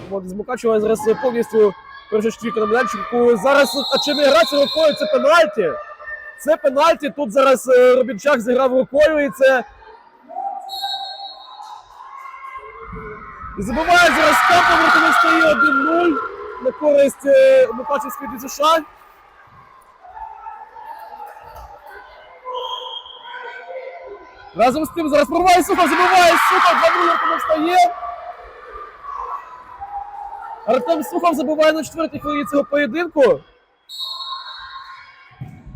команда з зараз повністю перша четвірка на майданчику. Зараз а чи не грається рукою, це пенальті. Це пенальті. Тут зараз е, Робінчак зіграв рукою і це. І забиває зараз Капа, рахунок стає 1-0 на користь е, Мукачевської ДЗШ. Разом з тим зараз прорває Сухов, забиває Сухов, 2-0 рахунок стає. Артем Сухов забиває на четвертій хвилині цього поєдинку.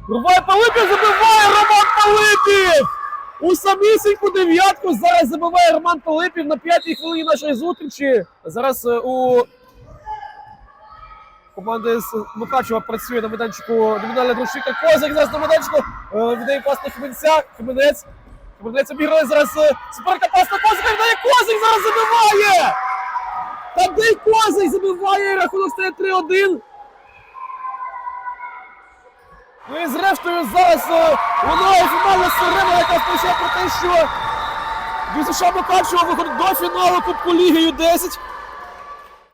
Рває Пилипів, забиває Роман Пилипів! У самісіньку дев'ятку зараз забиває Роман Пилипів на п'ятій хвилині нашої зустрічі. Зараз е, у команди з Мукачева працює на майданчику номінальна дружчика Козак. Зараз на майданчику е, віддає пас на Хмельця. Хмельнець. Хмельнець обіграє зараз е, суперка пас на Козака. Віддає Козак зараз забиває! Тадей Козий забиває, рахунок стає 3-1. Ну і зрештою зараз воно лунає фінальна сирена, яка сповіщає про те, що Вісуша Мукачево виходить до фіналу Кубку Ліги Ю-10.